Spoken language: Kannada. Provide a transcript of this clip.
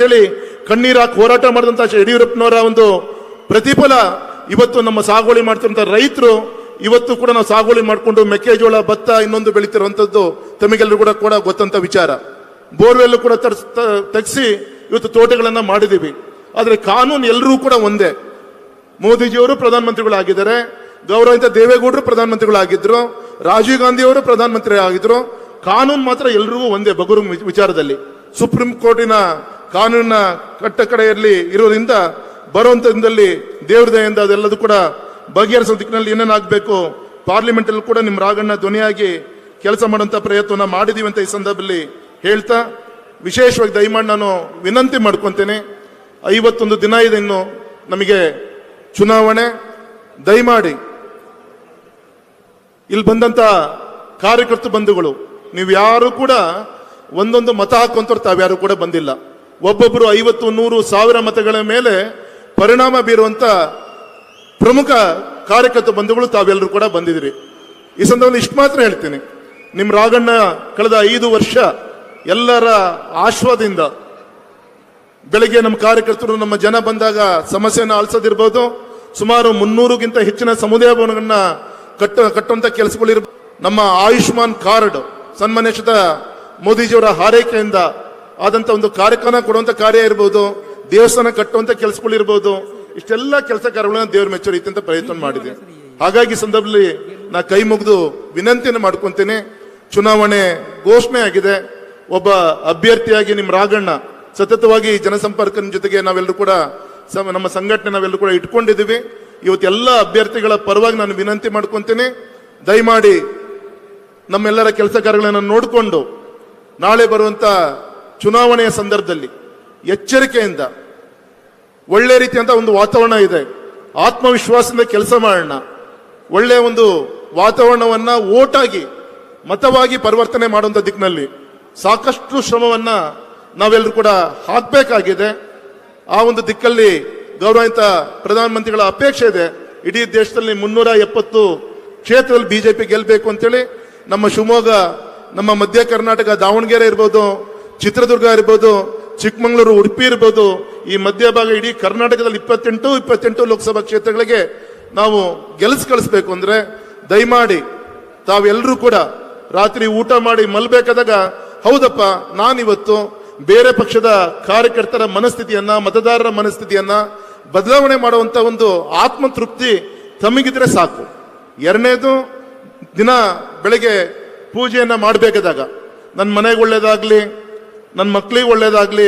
ಅಂತೇಳಿ ಕಣ್ಣೀರಾಕಿ ಹೋರಾಟ ಮಾಡಿದಂತ ಯಡಿಯೂರಪ್ಪನವರ ಒಂದು ಪ್ರತಿಫಲ ಇವತ್ತು ನಮ್ಮ ಸಾಗುವಳಿ ಮಾಡ್ತಿರುವಂತ ರೈತರು, ಇವತ್ತು ಕೂಡ ನಾವು ಸಾಗುವಳಿ ಮಾಡಿಕೊಂಡು ಮೆಕ್ಕೆಜೋಳ, ಭತ್ತ ಇನ್ನೊಂದು ಬೆಳೀತಿರುವಂಥದ್ದು ತಮಗೆಲ್ಲರೂ ಕೂಡ ಕೂಡ ಗೊತ್ತಂತ ವಿಚಾರ. ಬೋರ್ವೆಲ್ ಕೂಡ ತರ್ಸ್- ತೆಗ್ಸಿ ಇವತ್ತು ತೋಟಗಳನ್ನ ಮಾಡಿದೀವಿ ಆದರೆ ಕಾನೂನು ಎಲ್ಲರೂ ಕೂಡ ಒಂದೇ. ಮೋದಿಜಿಯವರು ಪ್ರಧಾನಮಂತ್ರಿಗಳಾಗಿದ್ದಾರೆ ಗೌರವಿತ ದೇವೇಗೌಡರು ಪ್ರಧಾನಮಂತ್ರಿಗಳಾಗಿದ್ದರು ರಾಜೀವ್ ಗಾಂಧಿ ಅವರು ಪ್ರಧಾನಮಂತ್ರಿ ಆಗಿದ್ರು ಕಾನೂನು ಮಾತ್ರ ಎಲ್ರಿಗೂ ಒಂದೇ ಬಗುರು ವಿಚಾರದಲ್ಲಿ. ಸುಪ್ರೀಂ ಕೋರ್ಟಿನ ಕಾನೂನಿನ ಕಟ್ಟ ಕಡೆಯಲ್ಲಿ ಇರೋದ್ರಿಂದ ದೇವ್ರ ದಯೆಯಿಂದ ಅದೆಲ್ಲದೂ ಕೂಡ ಬಗೆಹರಿಸೋ ದಿಕ್ಕಿನಲ್ಲಿ ಏನೇನಾಗಬೇಕು ಪಾರ್ಲಿಮೆಂಟ್ ಅಲ್ಲಿ ಕೂಡ ನಿಮ್ಮ ರಾಗಣ್ಣ ಧ್ವನಿಯಾಗಿ ಕೆಲಸ ಮಾಡುವಂತ ಪ್ರಯತ್ನ ಮಾಡಿದೀವಿ ಅಂತ ಈ ಸಂದರ್ಭದಲ್ಲಿ ಹೇಳ್ತಾ, ವಿಶೇಷವಾಗಿ ದಯಮಾಡಿ ನಾನು ವಿನಂತಿ ಮಾಡ್ಕೊತೇನೆ, ಐವತ್ತೊಂದು ದಿನ ಇದೆ ಇನ್ನು ನಮಗೆ ಚುನಾವಣೆ, ದಯಮಾಡಿ ಇಲ್ಲಿ ಬಂದಂತ ಕಾರ್ಯಕರ್ತ ಬಂಧುಗಳು, ನೀವು ಯಾರು ಕೂಡ ಒಂದೊಂದು ಮತ ಹಾಕುವಂತವ್ರು ತಾವ್ಯಾರು ಕೂಡ ಬಂದಿಲ್ಲ. ಒಬ್ಬೊಬ್ಬರು ಐವತ್ತು, ನೂರು, ಸಾವಿರ ಮತಗಳ ಮೇಲೆ ಪರಿಣಾಮ ಬೀರುವಂತ ಪ್ರಮುಖ ಕಾರ್ಯಕರ್ತ ಬಂಧುಗಳು ತಾವೆಲ್ಲರೂ ಕೂಡ ಬಂದಿದ್ರಿ ಈ ಸಂದರ್ಭದಲ್ಲಿ ಇಷ್ಟು ಮಾತ್ರ ಹೇಳ್ತೀನಿ. ನಿಮ್ಮ ರಾಗಣ್ಣ ಕಳೆದ ಐದು ವರ್ಷ ಎಲ್ಲರ ಆಶ್ವಾದಿಂದ ಬೆಳಗ್ಗೆ ನಮ್ಮ ಕಾರ್ಯಕರ್ತರು, ನಮ್ಮ ಜನ ಬಂದಾಗ ಸಮಸ್ಯೆಯನ್ನು ಆಲಿಸೋದಿರ್ಬೋದು. ಸುಮಾರು ಮುನ್ನೂರುಗಿಂತ ಹೆಚ್ಚಿನ ಸಮುದಾಯ ಭವನಗಳನ್ನ ಕಟ್ಟ, ಕಟ್ಟುವಂತ ಕೆಲಸಗಳಿರ್ಬೋದು ನಮ್ಮ ಆಯುಷ್ಮಾನ್ ಕಾರ್ಡ್ ಸನ್ಮಾನೇಶದ ಮೋದಿಜಿಯವರ ಹಾರೈಕೆಯಿಂದ ಆದಂತ ಒಂದು ಕಾರ್ಯಕ್ರಮ ಕೊಡುವಂತ ಕಾರ್ಯ ಇರ್ಬೋದು, ದೇವಸ್ಥಾನ ಕಟ್ಟುವಂತ ಕೆಲಸಗಳಿರ್ಬೋದು ಇಷ್ಟೆಲ್ಲ ಕೆಲಸ ಕಾರ್ಯಗಳನ್ನ ದೇವ್ರ ಮೆಚ್ಚೋ ರೀತಿ ಅಂತ ಪ್ರಯತ್ನ ಮಾಡಿದೆ. ಹಾಗಾಗಿ ಸಂದರ್ಭದಲ್ಲಿ ನಾ ಕೈ ಮುಗಿದು ವಿನಂತಿಯನ್ನು ಮಾಡ್ಕೊಂತೇನೆ. ಚುನಾವಣೆ ಘೋಷಣೆ ಆಗಿದೆ. ಒಬ್ಬ ಅಭ್ಯರ್ಥಿಯಾಗಿ ನಿಮ್ಮ ರಾಗಣ್ಣ ಸತತವಾಗಿ ಜನಸಂಪರ್ಕನ ಜೊತೆಗೆ ನಾವೆಲ್ಲರೂ ಕೂಡ ನಮ್ಮ ಸಂಘಟನೆ ನಾವೆಲ್ಲರೂ ಕೂಡ ಇಟ್ಕೊಂಡಿದ್ದೀವಿ. ಇವತ್ತು ಎಲ್ಲ ಅಭ್ಯರ್ಥಿಗಳ ಪರವಾಗಿ ನಾನು ವಿನಂತಿ ಮಾಡ್ಕೊಂತೇನೆ. ದಯಮಾಡಿ ನಮ್ಮೆಲ್ಲರ ಕೆಲಸ ಕಾರ್ಯಗಳನ್ನು ನೋಡಿಕೊಂಡು ನಾಳೆ ಬರುವಂತ ಚುನಾವಣೆಯ ಸಂದರ್ಭದಲ್ಲಿ ಎಚ್ಚರಿಕೆಯಿಂದ, ಒಳ್ಳೆ ರೀತಿಯಂತ ಒಂದು ವಾತಾವರಣ ಇದೆ. ಆತ್ಮವಿಶ್ವಾಸದಿಂದ ಕೆಲಸ ಮಾಡೋಣ. ಒಳ್ಳೆಯ ಒಂದು ವಾತಾವರಣವನ್ನ ಓಟಾಗಿ, ಮತವಾಗಿ ಪರಿವರ್ತನೆ ಮಾಡುವಂತ ದಿಕ್ಕಿನಲ್ಲಿ ಸಾಕಷ್ಟು ಶ್ರಮವನ್ನ ನಾವೆಲ್ಲರೂ ಕೂಡ ಹಾಕಬೇಕಾಗಿದೆ. ಆ ಒಂದು ದಿಕ್ಕಲ್ಲಿ ಗೌರವಿತ ಪ್ರಧಾನಮಂತ್ರಿಗಳ ಅಪೇಕ್ಷೆ ಇದೆ. ಇಡೀ ದೇಶದಲ್ಲಿ ಮುನ್ನೂರ ಎಪ್ಪತ್ತು ಕ್ಷೇತ್ರದಲ್ಲಿ ಬಿಜೆಪಿ ಗೆಲ್ಲಬೇಕು ಅಂತೇಳಿ ನಮ್ಮ ಶಿವಮೊಗ್ಗ, ನಮ್ಮ ಮಧ್ಯ ಕರ್ನಾಟಕ, ದಾವಣಗೆರೆ ಇರ್ಬೋದು ಚಿತ್ರದುರ್ಗ ಇರ್ಬೋದು, ಚಿಕ್ಕಮಗಳೂರು, ಉಡುಪಿ ಇರ್ಬೋದು, ಈ ಮಧ್ಯಭಾಗ ಇಡೀ ಕರ್ನಾಟಕದಲ್ಲಿ ಇಪ್ಪತ್ತೆಂಟು ಇಪ್ಪತ್ತೆಂಟು ಲೋಕಸಭಾ ಕ್ಷೇತ್ರಗಳಿಗೆ ನಾವು ಗೆಲ್ಸ್ ಕಳಿಸ್ಬೇಕು ಅಂದ್ರೆ ದಯಮಾಡಿ ತಾವೆಲ್ಲರೂ ಕೂಡ ರಾತ್ರಿ ಊಟ ಮಾಡಿ ಮಲ್ಬೇಕಾದಾಗ, ಹೌದಪ್ಪ, ನಾನಿವತ್ತು ಬೇರೆ ಪಕ್ಷದ ಕಾರ್ಯಕರ್ತರ ಮನಸ್ಥಿತಿಯನ್ನ, ಮತದಾರರ ಮನಸ್ಥಿತಿಯನ್ನ ಬದಲಾವಣೆ ಮಾಡುವಂತ ಒಂದು ಆತ್ಮತೃಪ್ತಿ ತಮಗಿದ್ರೆ ಸಾಕು. ಎರಡನೇದು, ದಿನ ಬೆಳಗ್ಗೆ ಪೂಜೆಯನ್ನ ಮಾಡಬೇಕಾದಾಗ ನನ್ನ ಮನೆಗೆ ಒಳ್ಳೇದಾಗ್ಲಿ ನನ್ನ ಮಕ್ಕಳಿಗೆ ಒಳ್ಳೇದಾಗ್ಲಿ